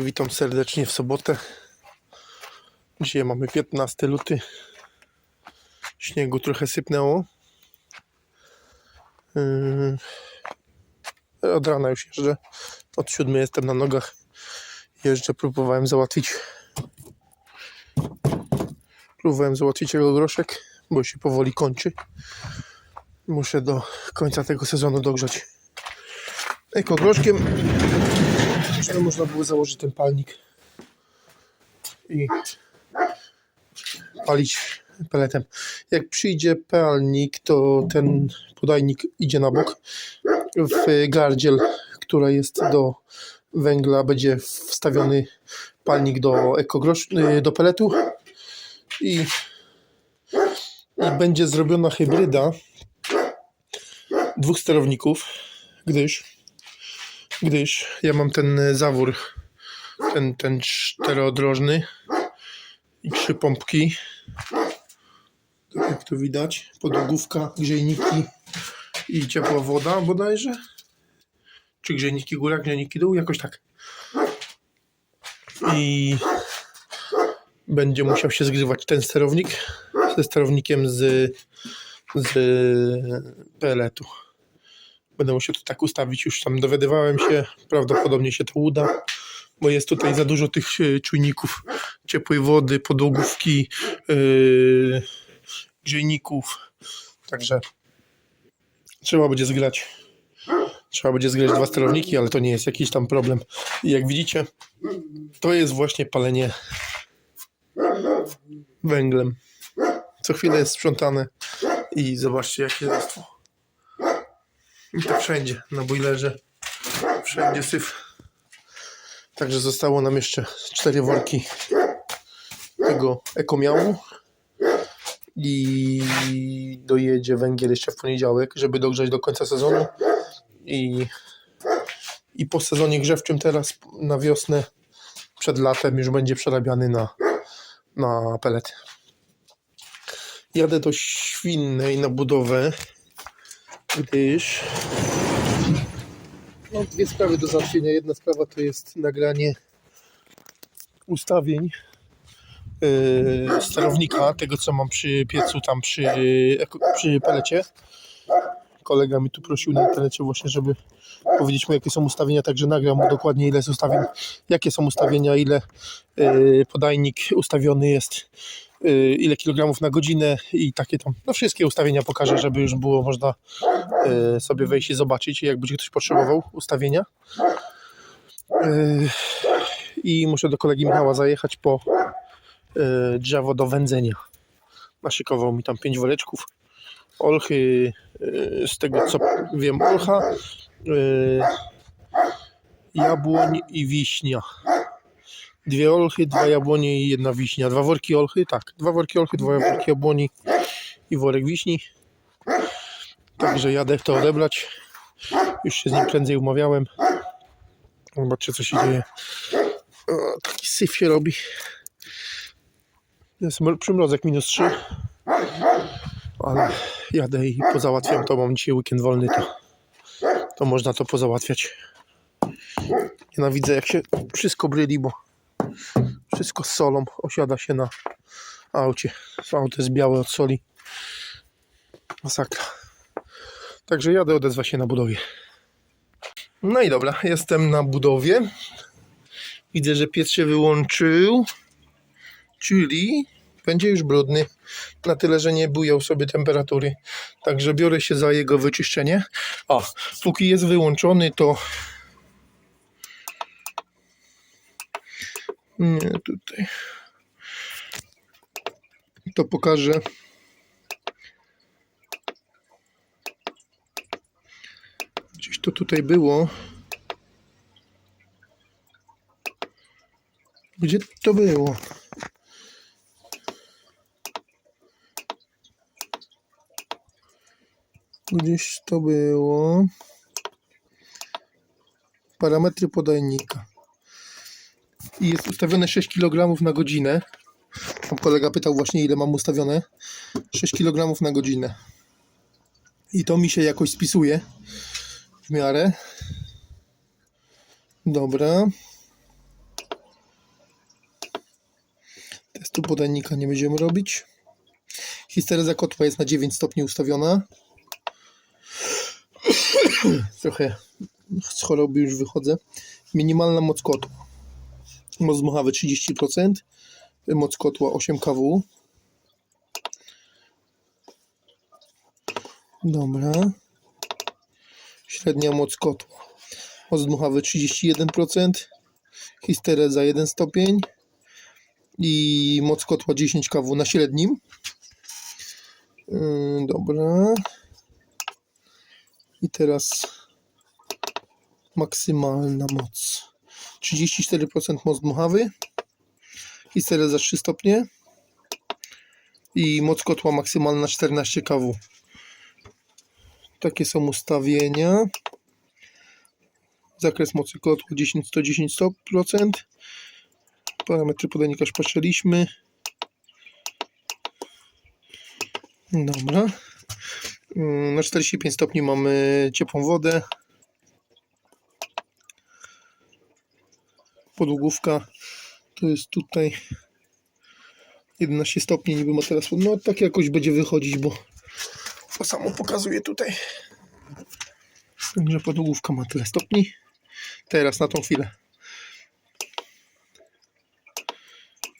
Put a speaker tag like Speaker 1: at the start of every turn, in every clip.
Speaker 1: Witam serdecznie w sobotę. Dzisiaj mamy 15 luty. Śniegu trochę sypnęło. Yy, Od rana już jeżdżę. Od 7 jestem na nogach. Jeżdżę, próbowałem załatwić. Próbowałem załatwić jego groszek, bo się powoli kończy. Muszę do końca tego sezonu dogrzać ekogroszkiem można było założyć ten palnik i palić peletem. Jak przyjdzie palnik, to ten podajnik idzie na bok. W gardziel, która jest do węgla, będzie wstawiony palnik do ekogrosz, y, do peletu i, i będzie zrobiona hybryda dwóch sterowników, gdyż gdyż ja mam ten e, zawór, ten, ten czterodrożny i trzy pompki. Tak jak to widać, podłogówka, grzejniki i ciepła woda bodajże. Czy grzejniki góra, grzejniki dół, jakoś tak. I będzie musiał się zgrywać ten sterownik ze sterownikiem z, z peletu. Będę musiał to tak ustawić, już tam dowiadywałem się, prawdopodobnie się to uda, bo jest tutaj za dużo tych e, czujników ciepłej wody, podłogówki, yy, grzejników, także trzeba będzie zgrać. Trzeba będzie zgrać dwa sterowniki, ale to nie jest jakiś tam problem. I jak widzicie, to jest właśnie palenie węglem. Co chwilę jest sprzątane i zobaczcie jakie jest. I to wszędzie, na boilerze. Wszędzie syf. Także zostało nam jeszcze cztery worki tego ekomiału. I dojedzie węgiel jeszcze w poniedziałek, żeby dogrzać do końca sezonu. I, I po sezonie grzewczym teraz na wiosnę, przed latem już będzie przerabiany na, na pelet. Jadę do Świnnej na budowę gdyż mam dwie sprawy do załatwienia. Jedna sprawa to jest nagranie ustawień yy, sterownika, tego co mam przy piecu tam przy, przy. Kolega mi tu prosił na internecie właśnie, żeby powiedzieć mu jakie są ustawienia, także nagram mu dokładnie ile jest ustawień, jakie są ustawienia, ile yy, podajnik ustawiony jest ile kilogramów na godzinę i takie tam, no wszystkie ustawienia pokażę, żeby już było można y, sobie wejść i zobaczyć, jak będzie ktoś potrzebował ustawienia. Y, I muszę do kolegi Michała zajechać po y, drzewo do wędzenia. Naszykował mi tam pięć woreczków. Olchy, y, z tego co wiem, olcha, y, jabłoń i wiśnia dwie olchy, dwa jabłonie i jedna wiśnia. Dwa worki olchy, tak. Dwa worki olchy, dwa worki jabłoni i worek wiśni. Także jadę to odebrać. Już się z nim prędzej umawiałem. Zobaczcie co się dzieje. O, taki syf się robi. Jest mro- przymrozek minus 3. Ale jadę i pozałatwiam to. Mam dzisiaj weekend wolny, to, to można to pozałatwiać. Nienawidzę jak się wszystko bryli, bo wszystko z solą osiada się na aucie. Auto jest białe od soli. Masakra. Także jadę, odezwa się na budowie. No i dobra, jestem na budowie. Widzę, że piec się wyłączył. Czyli będzie już brudny. Na tyle, że nie bujał sobie temperatury. Także biorę się za jego wyczyszczenie. A, póki jest wyłączony, to Nie, tutaj. To pokażę. Gdzieś to tutaj było. Gdzie to było? Gdzieś to było. Parametry podajnika i jest ustawione 6 kg na godzinę. Kolega pytał właśnie ile mam ustawione. 6 kg na godzinę. I to mi się jakoś spisuje w miarę. Dobra. Testu podajnika nie będziemy robić. Histereza kotła jest na 9 stopni ustawiona. Trochę z choroby już wychodzę. Minimalna moc kotła. Moc dmuchawy 30%. Moc kotła 8 kW. Dobra. Średnia moc kotła. Moc dmuchawy 31%. Histereza 1 stopień. I moc kotła 10 kW na średnim. Yy, dobra. I teraz maksymalna moc. 34% moc dmuchawy. Histereza 3 stopnie. I moc kotła maksymalna 14 kW. Takie są ustawienia. Zakres mocy kotła 10, 110 100%. Parametry podajnika już patrzyliśmy. Dobra. Mm, Na 45 stopni mamy ciepłą wodę. Podłogówka to jest tutaj 11 stopni niby ma teraz. No tak jakoś będzie wychodzić, bo to samo pokazuje tutaj. Także podłogówka ma tyle stopni. Teraz na tą chwilę.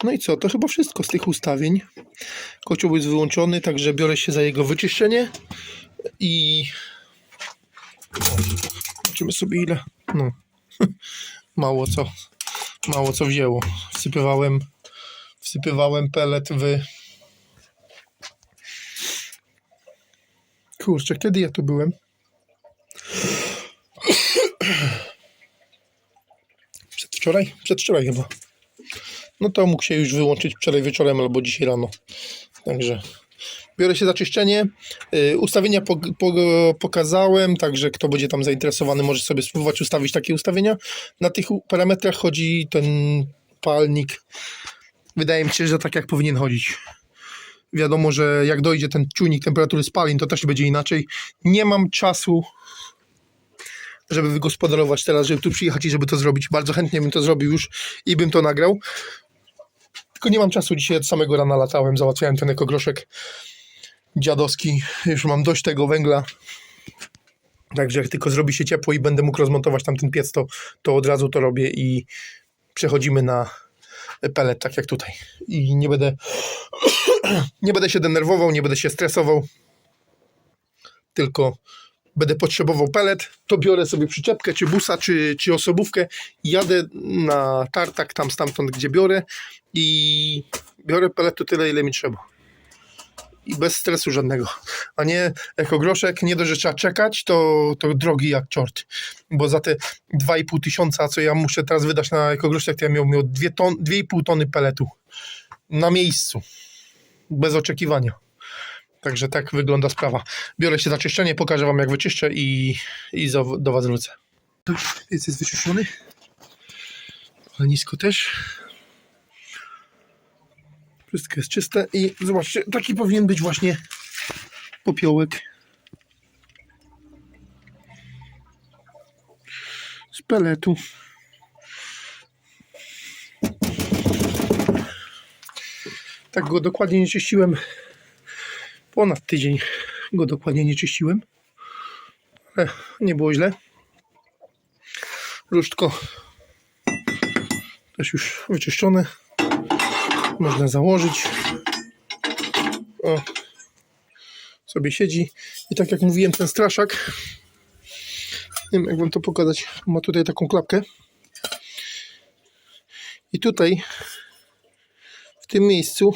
Speaker 1: No i co? To chyba wszystko z tych ustawień. Kocioł jest wyłączony, także biorę się za jego wyczyszczenie i zobaczymy sobie ile. No, mało co, mało co wzięło. Wsypywałem, wsypywałem pelet w. Kurczę, kiedy ja tu byłem? Przedwczoraj? Przedwczoraj chyba. No to mógł się już wyłączyć wczoraj wieczorem albo dzisiaj rano. Także biorę się za czyszczenie. Yy, ustawienia po, po, pokazałem, także kto będzie tam zainteresowany może sobie spróbować ustawić takie ustawienia. Na tych parametrach chodzi ten palnik. Wydaje mi się, że tak jak powinien chodzić. Wiadomo, że jak dojdzie ten czujnik temperatury spalin, to też będzie inaczej. Nie mam czasu żeby wygospodarować teraz, żeby tu przyjechać i żeby to zrobić. Bardzo chętnie bym to zrobił już i bym to nagrał. Tylko nie mam czasu. Dzisiaj od samego rana latałem, załatwiałem ten ekogroszek dziadowski. Już mam dość tego węgla. Także jak tylko zrobi się ciepło i będę mógł rozmontować tam ten piec, to, to od razu to robię i przechodzimy na pelet, tak jak tutaj. I nie będę nie będę się denerwował, nie będę się stresował. Tylko będę potrzebował pelet, to biorę sobie przyczepkę, czy busa, czy, czy osobówkę jadę na tartak tam stamtąd, gdzie biorę i biorę pelet to tyle, ile mi trzeba. I bez stresu żadnego. A nie ekogroszek, nie dość, że trzeba czekać, to, to drogi jak czort. Bo za te 2,5 tysiąca, co ja muszę teraz wydać na ekogroszek, to ja miał, miał 2 ton, 2,5 tony peletu. Na miejscu. Bez oczekiwania. Także tak wygląda sprawa. Biorę się za czyszczenie, pokażę Wam jak wyczyszczę i, i do Was wrócę. Piec jest wyczyszczony. Ale nisko też. Wszystko jest czyste i zobaczcie, taki powinien być właśnie popiołek. Z peletu. Tak go dokładnie nie czyściłem ponad tydzień go dokładnie nie czyściłem. Ale nie było źle. Różdżko też już wyczyszczone. Można założyć. O, sobie siedzi. I tak jak mówiłem, ten straszak, nie wiem jak wam to pokazać, ma tutaj taką klapkę. I tutaj, w tym miejscu,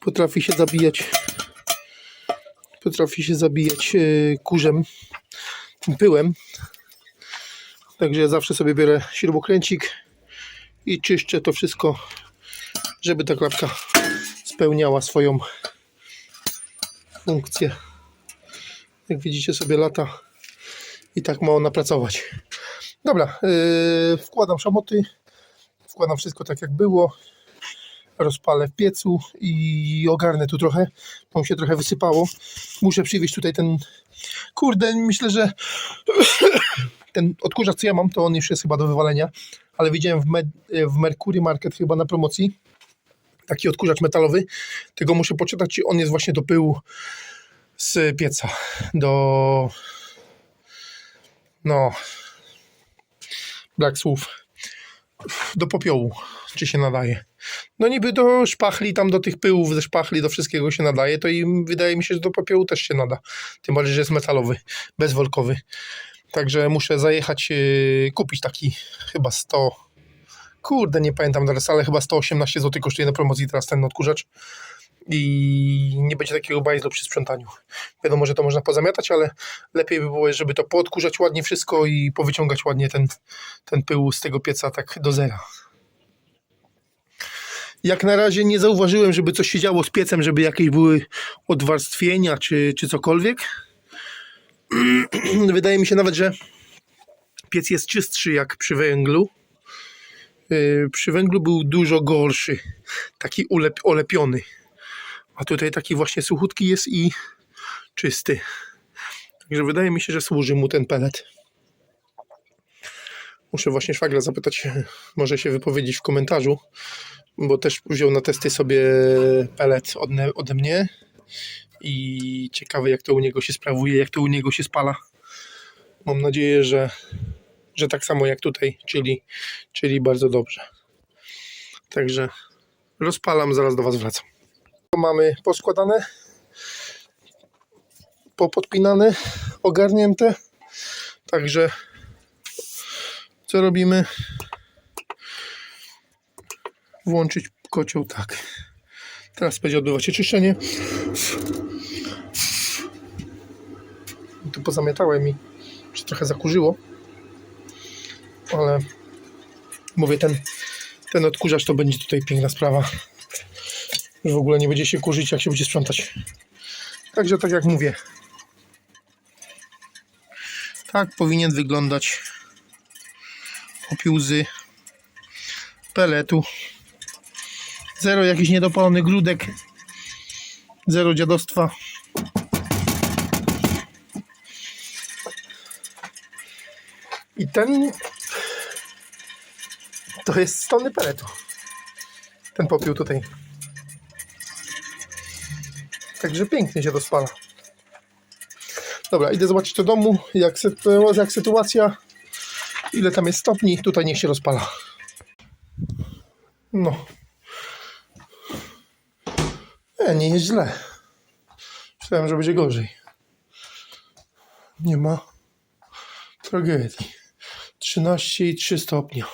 Speaker 1: potrafi się zabijać potrafi się zabijać e, kurzem, pyłem. Także ja zawsze sobie biorę śrubokręcik i czyszczę to wszystko, żeby ta klapka spełniała swoją funkcję. Jak widzicie sobie lata i tak ma ona pracować. Dobra, yy, wkładam szamoty, wkładam wszystko tak jak było rozpalę w piecu i ogarnę tu trochę, bo mi się trochę wysypało. Muszę przywieźć tutaj ten, kurde, myślę, że ten odkurzacz, co ja mam, to on już jest chyba do wywalenia, ale widziałem w, Med, w Mercury Market chyba na promocji taki odkurzacz metalowy, tylko muszę poczytać, czy on jest właśnie do pyłu z pieca, do no brak słów, do popiołu, czy się nadaje. No niby do szpachli, tam do tych pyłów ze szpachli, do wszystkiego się nadaje, to i wydaje mi się, że do popiołu też się nada. Tym bardziej, że jest metalowy, bezwolkowy. Także muszę zajechać, yy, kupić taki chyba 100, kurde nie pamiętam teraz, ale chyba 118 zł kosztuje na promocji teraz ten odkurzacz. I nie będzie takiego bajzlu przy sprzątaniu. Wiadomo, że to można pozamiatać, ale lepiej by było, żeby to poodkurzać ładnie wszystko i powyciągać ładnie ten, ten pył z tego pieca tak do zera. Jak na razie nie zauważyłem, żeby coś się działo z piecem, żeby jakieś były odwarstwienia czy, czy cokolwiek. Wydaje mi się nawet, że piec jest czystszy jak przy węglu. Yy, Przy węglu był dużo gorszy, taki ulep, olepiony. A tutaj taki właśnie suchutki jest i czysty. Także wydaje mi się, że służy mu ten pelet. Muszę właśnie szwagra zapytać, może się wypowiedzieć w komentarzu, bo też wziął na testy sobie pelet ode, ode mnie i ciekawe jak to u niego się sprawuje, jak to u niego się spala. Mam nadzieję, że, że tak samo jak tutaj, czyli, czyli bardzo dobrze. Także rozpalam, zaraz do Was wracam. To mamy poskładane, popodpinane, ogarnięte. Także co robimy? Włączyć kocioł tak. Teraz będzie odbywać się czyszczenie. Tu pozamiatałem i się trochę zakurzyło. Ale mówię, ten, ten odkurzacz to będzie tutaj piękna sprawa. Już w ogóle nie będzie się kurzyć, jak się będzie sprzątać. Także tak jak mówię. Tak powinien wyglądać popiół z peletu. Zero jakiś niedopalony grudek. Zero dziadostwa. I ten to jest tony peletu. Ten popiół tutaj. Także pięknie się to spala. Dobra, idę zobaczyć do domu, jak, jak sytuacja, ile tam jest stopni. Tutaj niech się rozpala. No. Nie, nie jest źle. Myślałem, że będzie gorzej. Nie ma tragedii. 13,3 stopnia.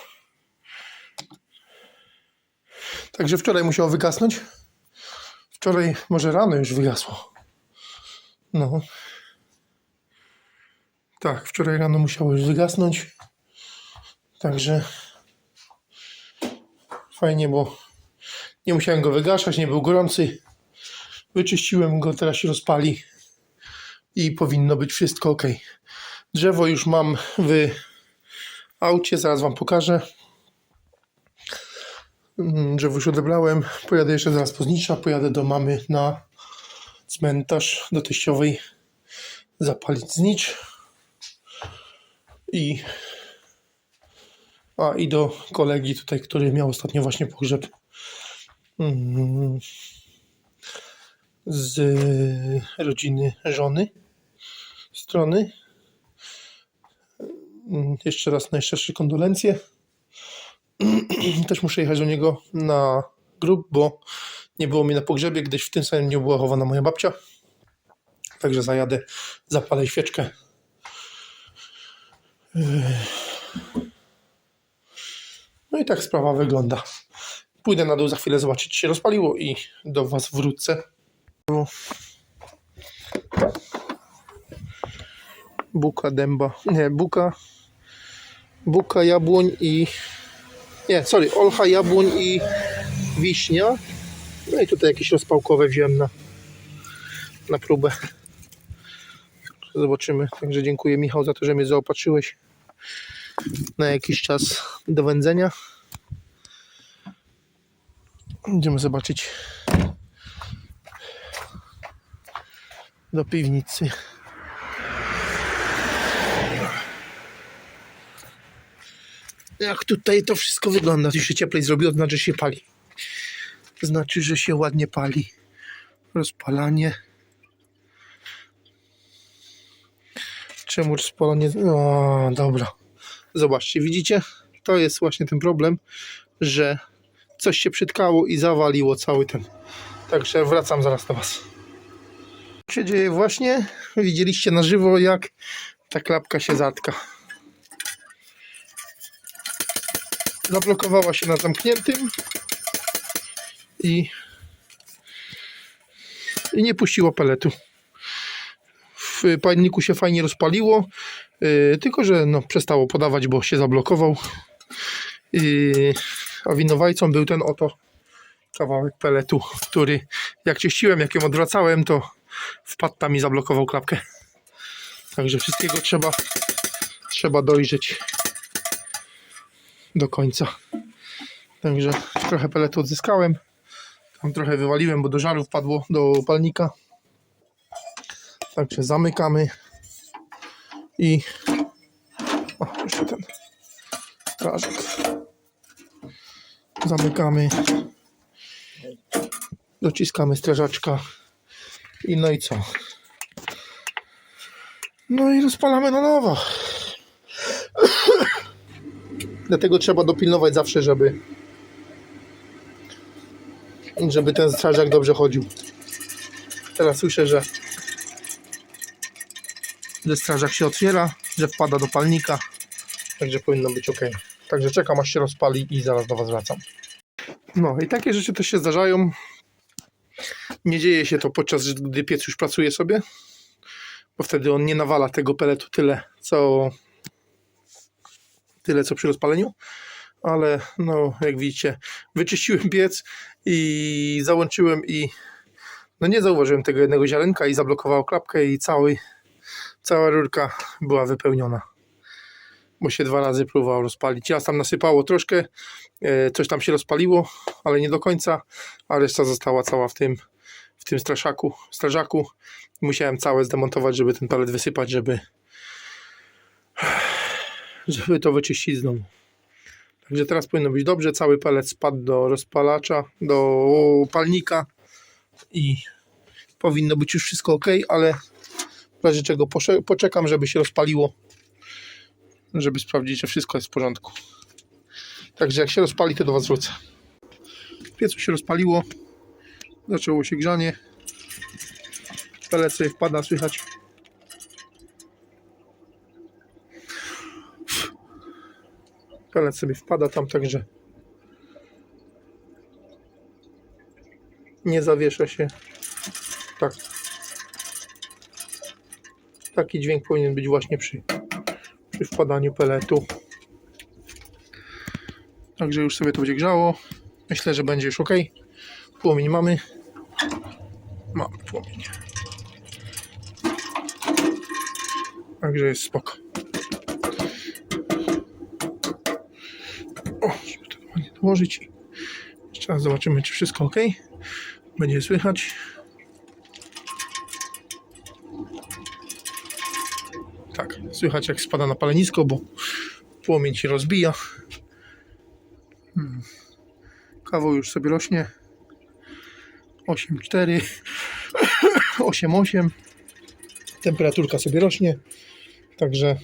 Speaker 1: Także wczoraj musiało wygasnąć. Wczoraj może rano już wygasło. No. Tak, wczoraj rano musiało już wygasnąć. Także fajnie, bo nie musiałem go wygaszać, nie był gorący. Wyczyściłem go, teraz się rozpali i powinno być wszystko ok. Drzewo już mam w aucie, zaraz Wam pokażę. Mm, Drzewo już odebrałem. Pojadę jeszcze zaraz po znicza. Pojadę do mamy na cmentarz do teściowej zapalić znicz. I a i do kolegi tutaj, który miał ostatnio właśnie pogrzeb mm, z rodziny żony strony. Mm, Jeszcze raz najszczersze kondolencje. Też muszę jechać do niego na grób, bo nie było mnie na pogrzebie, gdyż w tym samym dniu była chowana moja babcia. Także zajadę, zapalę świeczkę. No i tak sprawa wygląda. Pójdę na dół za chwilę zobaczyć, czy się rozpaliło i do Was wrócę. Buka, dęba, nie, buka, buka, jabłoń i nie, sorry, olcha, jabłoń i wiśnia. No i tutaj jakieś rozpałkowe wziąłem na, na próbę. Zobaczymy. Także dziękuję Michał za to, że mnie zaopatrzyłeś na jakiś czas do wędzenia. Idziemy zobaczyć do piwnicy. Jak tutaj to wszystko wygląda. Już się cieplej zrobiło, to znaczy się pali. znaczy, że się ładnie pali. Rozpalanie. Czemu rozpalanie? O, dobra. Zobaczcie, widzicie? To jest właśnie ten problem, że coś się przytkało i zawaliło cały ten. Także wracam zaraz do Was. Co się dzieje właśnie? Widzieliście na żywo, jak ta klapka się zatka. Zablokowała się na zamkniętym i, i nie puściła peletu. W palniku się fajnie rozpaliło, yy, tylko że no, przestało podawać, bo się zablokował. Yy, a winowajcą był ten oto kawałek peletu, który jak czyściłem, jak ją odwracałem, to wpadł tam i zablokował klapkę. Także wszystkiego trzeba, trzeba dojrzeć do końca. Także trochę peletu odzyskałem. Tam trochę wywaliłem, bo do żaru wpadło do palnika. Także zamykamy i o, jeszcze ten strażak. Zamykamy. Dociskamy strażaczka. I no i co? No i rozpalamy na nowo. Dlatego trzeba dopilnować zawsze, żeby żeby ten strażak dobrze chodził. Teraz słyszę, że że strażak się otwiera, że wpada do palnika. Także powinno być ok. Także czekam aż się rozpali i zaraz do Was wracam. No i takie rzeczy też się zdarzają. Nie dzieje się to podczas gdy piec już pracuje sobie, bo wtedy on nie nawala tego peletu tyle, co tyle co przy rozpaleniu. Ale no, jak widzicie, wyczyściłem piec i załączyłem i no nie zauważyłem tego jednego ziarenka i zablokowało klapkę i cały, cała rurka była wypełniona. Bo się dwa razy próbował rozpalić. Ja tam nasypało troszkę, e, coś tam się rozpaliło, ale nie do końca, a reszta została cała w tym, w tym straszaku, strażaku. Musiałem całe zdemontować, żeby ten palet wysypać, żeby żeby to wyczyścić znowu. Także teraz powinno być dobrze. Cały palet spadł do rozpalacza, do palnika i powinno być już wszystko ok, ale w razie czego poczekam, żeby się rozpaliło, żeby sprawdzić, że wszystko jest w porządku. Także jak się rozpali, to do Was wrócę. W piecu się rozpaliło, zaczęło się grzanie. Pelet sobie wpada, słychać. Pelet sobie wpada tam, także nie zawiesza się. Tak. Taki dźwięk powinien być właśnie przy, przy wpadaniu peletu. Także już sobie to będzie grzało. Myślę, że będzie już ok. Płomień mamy. Mamy płomień. Także jest spoko. Dołożyć. Jeszcze raz zobaczymy, czy wszystko ok. Będzie słychać. Tak, słychać jak spada na palenisko, bo płomień się rozbija. Hmm. Kawał już sobie rośnie. 8,4 8,8 Temperaturka sobie rośnie. Także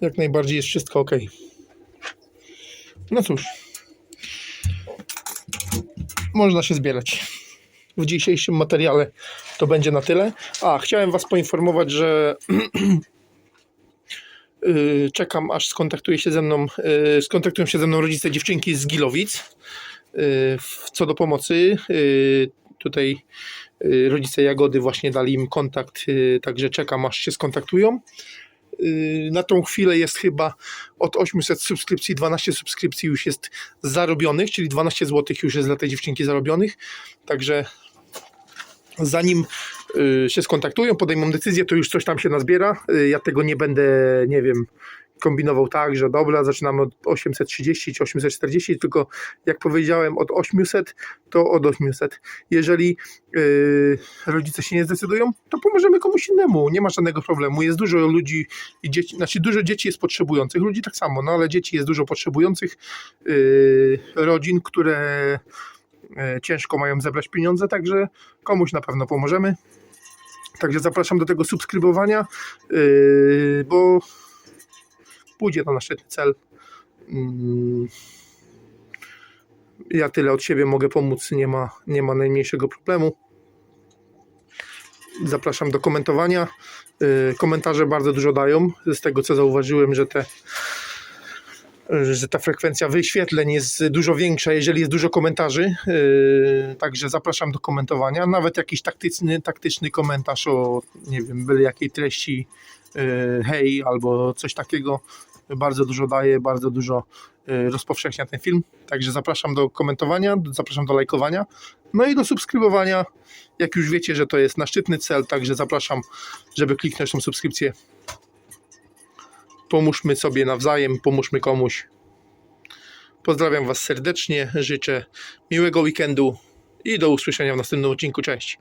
Speaker 1: jak najbardziej jest wszystko ok. No cóż, można się zbierać. W dzisiejszym materiale to będzie na tyle. A, chciałem Was poinformować, że yy, czekam aż skontaktuje się ze mną, yy, skontaktują się ze mną rodzice dziewczynki z Gilowic w- co do pomocy. Tutaj rodzice Jagody właśnie dali im kontakt, także czekam aż się skontaktują. Yy, Na tą chwilę jest chyba od 800 subskrypcji, 12 subskrypcji już jest zarobionych, czyli 12 zł już jest dla tej dziewczynki zarobionych. Także zanim y, się skontaktują, podejmą decyzję, to już coś tam się nazbiera. Y, Ja tego nie będę, nie wiem, kombinował tak, że dobra, zaczynamy od 830 czy 840, tylko jak powiedziałem od 800, to od 800. Jeżeli y, rodzice się nie zdecydują, to pomożemy komuś innemu, nie ma żadnego problemu. Jest dużo ludzi i dzieci, znaczy dużo dzieci jest potrzebujących, ludzi tak samo, no ale dzieci jest dużo potrzebujących, y, rodzin, które e, ciężko mają zebrać pieniądze, także komuś na pewno pomożemy. Także zapraszam do tego subskrybowania, yy, bo pójdzie na szczytny cel. Mm. Ja tyle od siebie mogę pomóc, nie ma, nie ma najmniejszego problemu. Zapraszam do komentowania. Yy, Komentarze bardzo dużo dają. Z tego co zauważyłem, że te że ta frekwencja wyświetleń jest dużo większa, jeżeli jest dużo komentarzy. Yy, Także zapraszam do komentowania. Nawet jakiś taktyczny, taktyczny komentarz o, nie wiem, byle jakiej treści, yy, hej, albo coś takiego. Bardzo dużo daje, bardzo dużo yy, rozpowszechnia ten film. Także zapraszam do komentowania, zapraszam do lajkowania, no i do subskrybowania. Jak już wiecie, że to jest na szczytny cel, także zapraszam, żeby kliknąć tą subskrypcję pomóżmy sobie nawzajem, pomóżmy komuś. Pozdrawiam Was serdecznie, życzę miłego weekendu i do usłyszenia w następnym odcinku. Cześć.